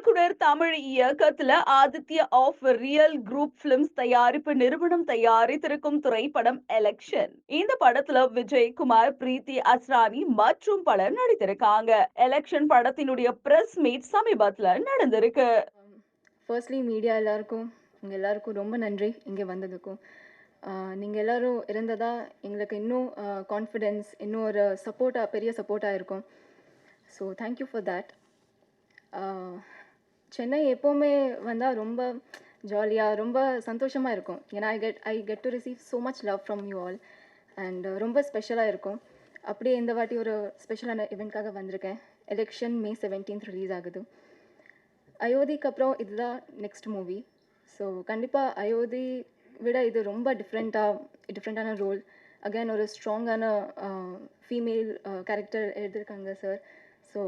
இயக்குனர் தமிழ் இயக்கத்துல Aditya of real group films தயாரிப்பு நிறுவனம் தயாரித்திருக்கும் திரைப்படம் எலெக்ஷன் இந்த படத்துல விஜயகுமார் பிரீத்தி அஸ்ரானி மற்றும் பலர் நடித்திருக்காங்க. எலெக்ஷன் படத்தினுடைய பிரஸ் மீட் சமீபத்துல நடந்திருக்கு. ஃபர்ஸ்ட்லி மீடியா எல்லாருக்கும் உங்கள் எல்லாருக்கும் ரொம்ப நன்றி இங்கே வந்ததுக்கும். நீங்கள் எல்லாரும் இருந்ததா எங்களுக்கு இன்னும் கான்ஃபிடென்ஸ் இன்னும் ஒரு சப்போர்ட்டாக பெரிய சப்போர்ட்டாக இருக்கும். So thank you for that Chennai எப்போவுமே வந்தால் ரொம்ப ஜாலியாக ரொம்ப சந்தோஷமாக இருக்கும். ஏன்னா I get I get to receive so much love from you all and ரொம்ப ஸ்பெஷலாக இருக்கும். அப்படியே இந்த வாட்டி ஒரு ஸ்பெஷலான இவெண்ட்காக வந்திருக்கேன். எலெக்ஷன் மே செவன்டீன்த் ரிலீஸ் ஆகுது. அயோத்திக்கு அப்புறம் இதுதான் நெக்ஸ்ட் மூவி ஸோ கண்டிப்பாக அயோத்தி விட இது ரொம்ப டிஃப்ரெண்ட்டாக டிஃப்ரெண்ட்டான ரோல் அகைன் ஒரு ஸ்ட்ராங்கான ஃபீமேல் கேரக்டர் எழுதியிருக்காங்க sir so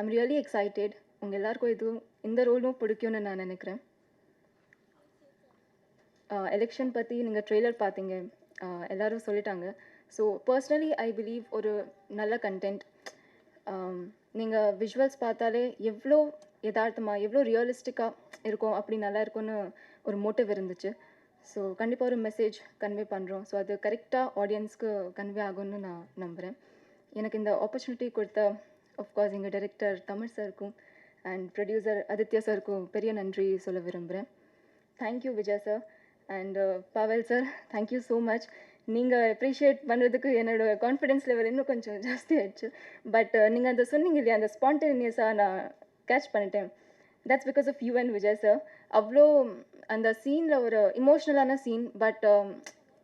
I'm really excited உங்கள் எல்லாருக்கும் இதுவும் இந்த ரோலும் பிடிக்கும்னு நான் நினைக்கிறேன். எலெக்ஷன் பற்றி நீங்கள் ட்ரெய்லர் பார்த்தீங்க. எல்லோரும் சொல்லிட்டாங்க. ஸோ பர்சனலி ஐ பிலீவ் ஒரு நல்ல கண்டென்ட் நீங்கள் விஷுவல்ஸ் பார்த்தாலே எவ்வளோ யதார்த்தமாக எவ்வளோ ரியலிஸ்டிக்காக இருக்கும் அப்படி நல்லா இருக்கும்னு ஒரு மோட்டிவ் இருந்துச்சு. ஸோ கண்டிப்பாக ஒரு மெசேஜ் கன்வே பண்ணுறோம் ஸோ அது கரெக்டாக ஆடியன்ஸ்க்கு கன்வே ஆகும்னு நான் நம்புகிறேன் எனக்கு இந்த ஆப்பர்ச்சுனிட்டி கொடுத்த ஆஃப்கோர்ஸ் எங்கள் டைரக்டர் தமிழ் சாருக்கும் அண்ட் ப்ரொடியூசர் ஆதித்யா சாருக்கும் பெரிய நன்றி சொல்ல விரும்புகிறேன் thank you Vijay sir and Pavel sir thank you so much நீங்கள் அப்ரிஷியேட் பண்ணுறதுக்கு என்னோடய கான்ஃபிடென்ஸ் லெவல் இன்னும் கொஞ்சம் ஜாஸ்தி ஆயிடுச்சு. பட் uh, நீங்கள் அந்த சொன்னீங்க இல்லையா அந்த ஸ்பான்டேனியஸாக நான் கேட்ச் பண்ணிட்டேன். That's because of you and Vijay sir அவ்வளோ அந்த சீனில் ஒரு இமோஷ்னலான சீன் பட்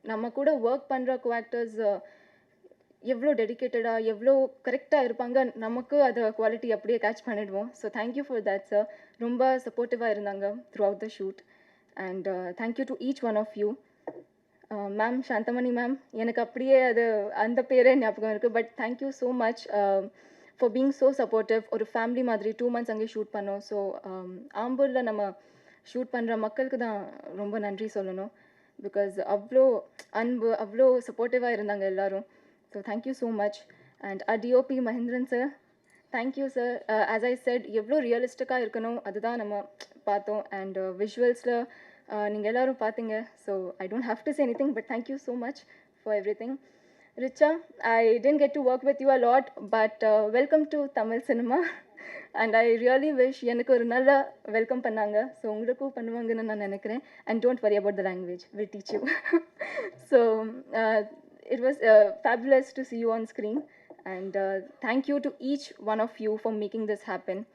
நம்ம கூட ஒர்க் பண்ணுற கோ ஆக்டர்ஸ் எவ்வளோ டெடிக்கேட்டடாக எவ்வளோ கரெக்டாக இருப்பாங்க நமக்கு அதை குவாலிட்டி அப்படியே கேட்ச் பண்ணிடுவோம். So thank you for that sir ரொம்ப சப்போர்ட்டிவாக இருந்தாங்க throughout the shoot and thank you to each one of you ma'am Santhamani ma'am எனக்கு அப்படியே அது அந்த பேரே ஞாபகம் இருக்குது but thank you so much for being so supportive ஒரு ஃபேமிலி மாதிரி டூ மந்த்ஸ் அங்கே ஷூட் பண்ணோம். ஸோ um, ஆம்பூரில் நம்ம ஷூட் பண்ணுற மக்களுக்கு தான் ரொம்ப நன்றி சொல்லணும். பிகாஸ் அவ்வளோ அன்பு அவ்வளோ சப்போர்ட்டிவாக இருந்தாங்க எல்லோரும். So thank you so much and uh DOP Mahendran sir thank you sir as I said எவ்வளோ ரியலிஸ்டிக்காக இருக்கணும் அதுதான் நம்ம பார்த்தோம். அண்ட் விஷுவல்ஸில் நீங்கள் எல்லோரும் பார்த்தீங்க. So I don't have to say anything but thank you so much for everything Richa I didn't get to work with you a lot but welcome to Tamil cinema and I really wish எனக்கு ஒரு நல்ல welcome பண்ணாங்க. So உங்களுக்கும் பண்ணுவாங்கன்னு நான் நினைக்கிறேன். And don't worry about the language will teach you so it was uh, fabulous to see you on screen and uh, thank you to each one of you for making this happen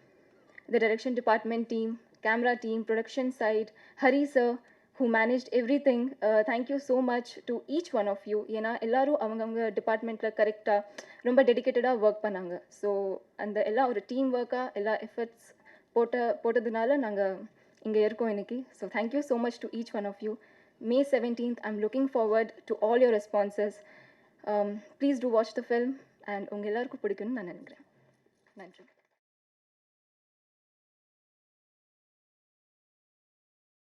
the direction department team camera team production side hari sir who managed everything uh, thank you so much to each one of you ஏன்னா எல்லாரும் அவங்கவுங்க டிபார்ட்மெண்ட்டில் கரெக்டாக ரொம்ப டெடிக்கேட்டடாக work பண்ணாங்க so அந்த எல்லா ஒரு டீம் ஒர்க்காக எல்லா எஃபர்ட்ஸ் போட்ட போட்டதுனால நாங்கள் இங்கே இருக்கோம் இன்னைக்கு so thank you so much to each one of you May 17th. I'm looking forward to all your responses. Um, please do watch the film and Ungelarku Pudikun Nanangre. Thank you.